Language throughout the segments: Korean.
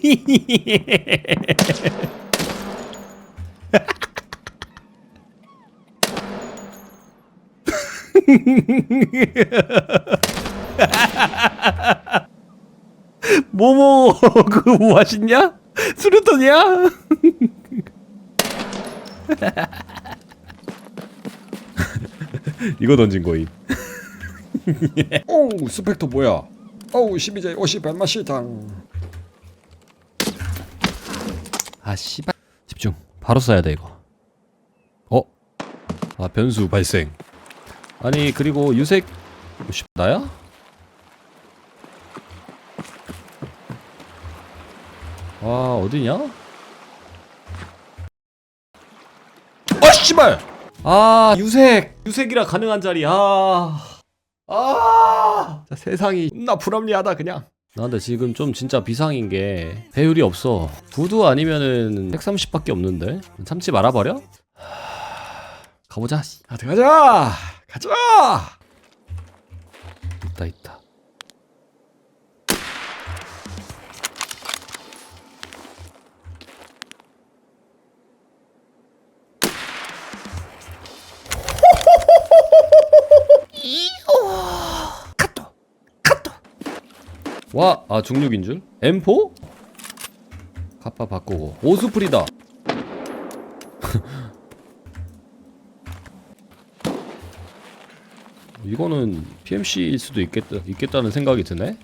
모모 그거 뭐 하시냐? 수류탄이야? 이거 던진 거임. 오 스펙터 뭐야? 어우 12제 50 얼마 시당 아 씨발. 집중. 바로 써야 돼 이거. 어? 아 변수 발생. 아니 그리고 유색 어, 씨, 나야? 와 어디냐? 아 씨발! 아 유색 유색이라 가능한 자리 아. 아 진짜 세상이 나 불합리하다 그냥. 나 근데 지금 좀 진짜 비상인 게 배율이 없어. 구두 아니면은 130밖에 없는데 참지 말아버려? 하... 가보자. 씨. 가자 가자 가자 있다 있다. 와, 아 중력인 줄? M4? 카파 바꾸고 오스프리다 이거는 PMC일 수도 있겠다, 있겠다는 생각이 드네?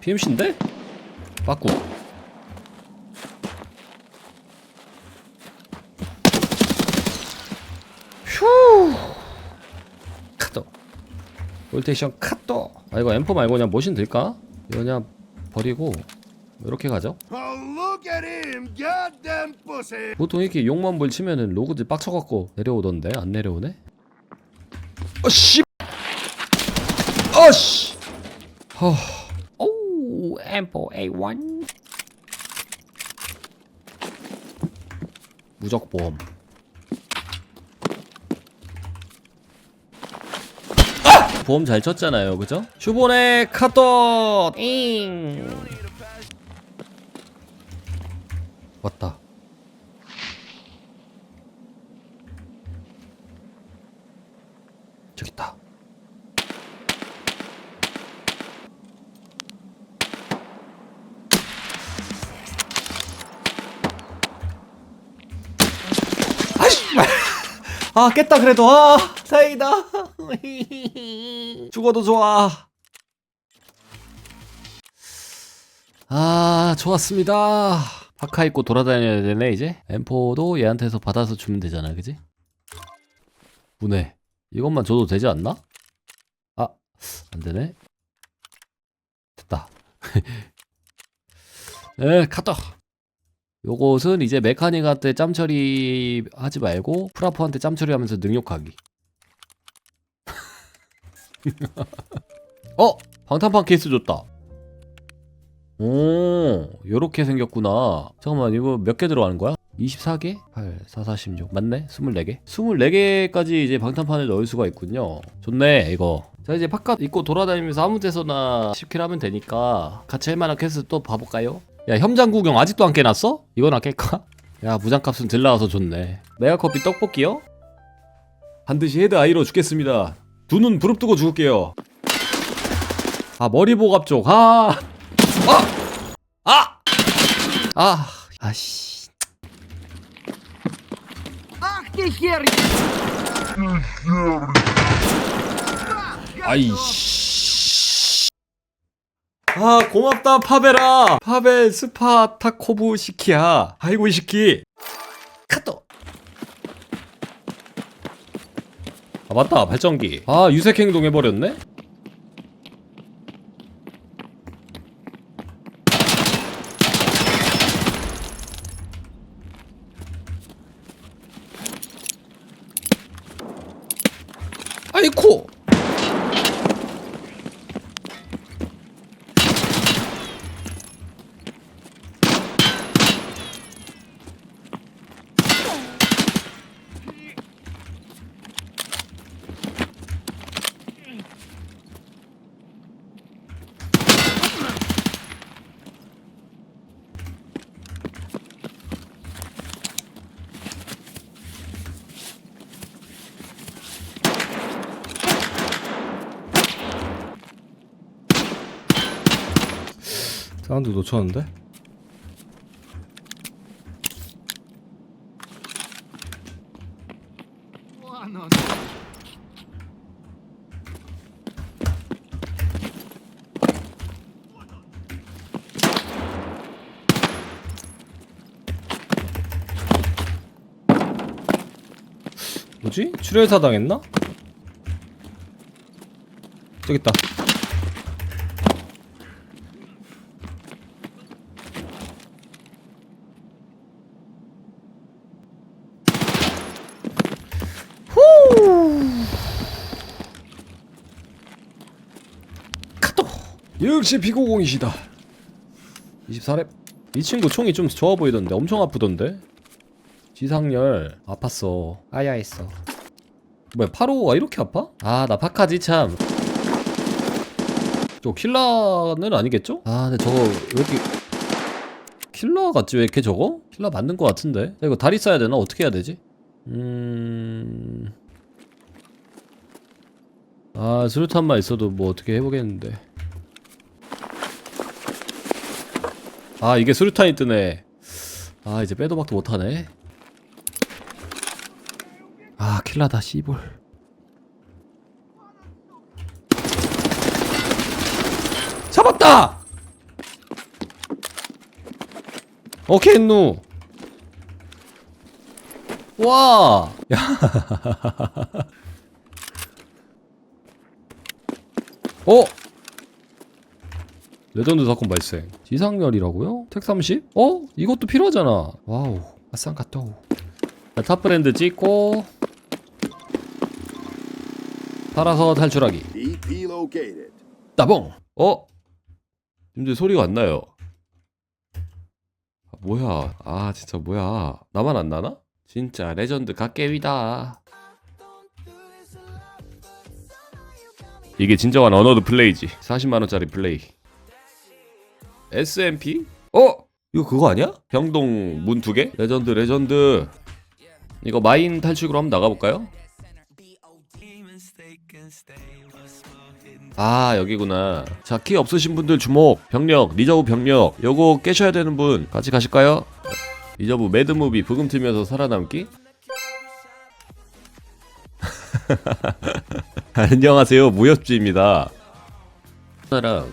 PMC인데? 빠꾸 휴 카도 롤테이션 카도 아 이거 M4 말고 그냥 머신 들까? 이거 그냥 버리고 이렇게 가죠 Oh! 보통 이렇게 용만 불 치면은 로그들 빡쳐갖고 내려오던데 안 내려오네? 어씨 어씨 오 M4 A1 무적보험 보험 잘 쳤잖아요. 그죠? 슈보네 카토 잉. 왔다. 저기 있다. 아 깼다 그래도. 아 다행이다. 죽어도 좋아. 아 좋았습니다. 파카 입고 돌아다녀야 되네 이제? M4도 얘한테서 받아서 주면 되잖아 그지? 분해. 이것만 줘도 되지 않나? 아 안 되네. 됐다. 네 카터 요것은 이제 메카닉한테 짬처리 하지 말고 프라포한테 짬처리 하면서 능력하기. 어? 방탄판 케이스 줬다. 오, 요렇게 생겼구나. 잠깐만, 이거 몇 개 들어가는 거야? 24개? 8, 4, 46. 맞네? 24개? 24개까지 이제 방탄판을 넣을 수가 있군요. 좋네, 이거. 자, 이제 팝카 입고 돌아다니면서 아무 데서나 10킬 하면 되니까 같이 할 만한 캐스 또 봐볼까요? 야, 협장 구경 아직도 안 깨놨어? 안 깰까? 야, 무장값은 들 나와서 좋네. 메가커피 떡볶이요? 반드시 헤드 아이로 죽겠습니다. 두 눈 부릅뜨고 죽을게요. 아, 머리 보갑 쪽. 아! 아! 아! 아! 아씨. 아이씨. 아 고맙다 파베라 파벨 스파 타코브 시키야 아이고 이 시키 카토 아 맞다. 발전기. 아 유색 행동 해버렸네? 아이 코 사운드 놓쳤는데? 뭐지? 출혈사 당했나? 저기 있다. 역시 비고공이시다 24렙. 이 친구 총이 좀 좋아 보이던데 엄청 아프던데. 지상열 아팠어. 아야했어. 뭐야 8호가 이렇게 아파? 아 나 파카지 참. 저 킬러는 아니겠죠? 아 근데 저거 왜 이렇게 킬러 같지 왜 이렇게 저거? 킬러 맞는 거 같은데. 자, 이거 다리 써야 되나 어떻게 해야 되지? 음. 아 수류탄만 있어도 뭐 어떻게 해보겠는데. 아 이게 수류탄이 뜨네 아 이제 빼도 박도 못하네 아 킬라다 씨볼 잡았다 오케이 누 와! 야. 어? 레전드 사건 발생. 지상렬이라고요? 택 30? 어? 이것도 필요하잖아. 와우. 아싼 가또. 탑 브랜드 찍고 팔아서 탈출하기. 따봉. 어? 님들 소리가 안 나요. 아, 뭐야? 아 진짜 뭐야? 나만 안 나나? 진짜 레전드 갓게임이다. 이게 진정한 언어드 플레이지. 40만 원짜리 플레이. SMP? 어? 이거 그거 아니야? 병동 문 두 개? 레전드 레전드. 이거 마인 탈출으로 한번 나가볼까요? 아 여기구나 자 키 없으신 분들 주목 병력 리저브 병력 요거 깨셔야 되는 분 같이 가실까요? 리저브 매드무비 부금 틀면서 살아남기 안녕하세요 무협지입니다 사람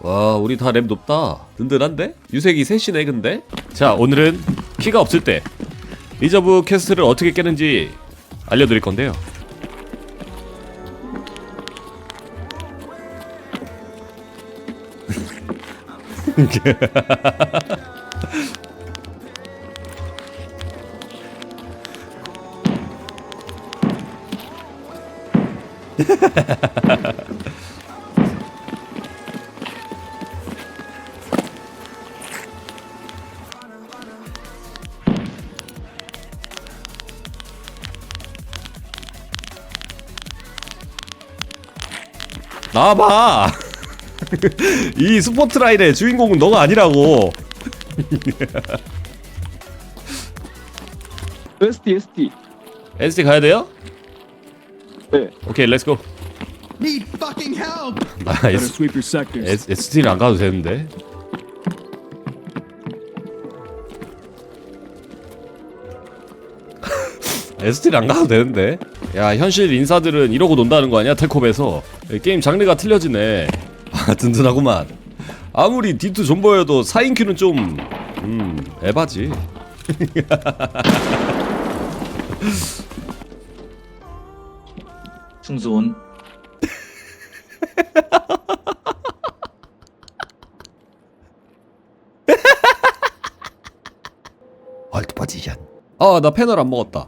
와 우리 다 랩 높다 든든한데? 유색이 셋이네 근데? 자 오늘은 키가 없을 때 리저브 퀘스트를 어떻게 깨는지 알려드릴 건데요 나와봐 이 스포트라인의 주인공은 너가 아니라고 ST ST NCT 가야 돼요? 네 오케이 렛츠고 Need fucking help! 나 Better S, sweep your sectors S, ST는 안 가도 되는데 ST는 안 가도 되는데. 야 현실 인사들은 이러고 논다는 거 아니야 텔콤에서? 게임 장르가 틀려지네. 아 든든하구만. 아무리 D2 존버여도 4인큐는 좀 음, 에바지. 충수온. 포지션 아나 패널 안 먹었다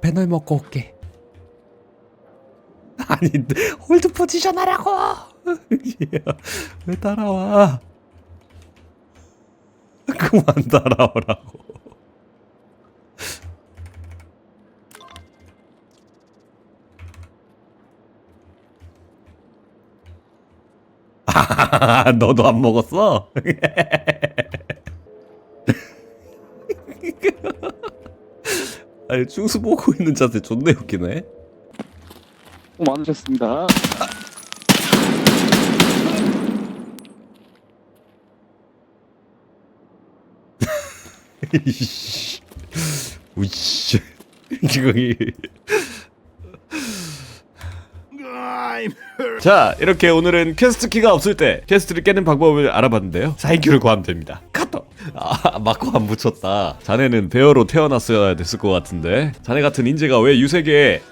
나 패널 먹고 올게. 아니 홀드 포지션 하라고! 왜 따라와? 그만 따라오라고. 아, 너도 안 먹었어? 아니 충수 보고 있는 자세 존나 웃기네. 수고 많으셨습니다. 이씨. 우씨. 기광이. 자, 이렇게 오늘은 퀘스트 키가 없을 때 퀘스트를 깨는 방법을 알아봤는데요. 사인큐를 구하면 됩니다. 아 마코 안 붙였다. 자네는 베어로 태어났어야 됐을 것 같은데. 자네 같은 인재가 왜 유세계에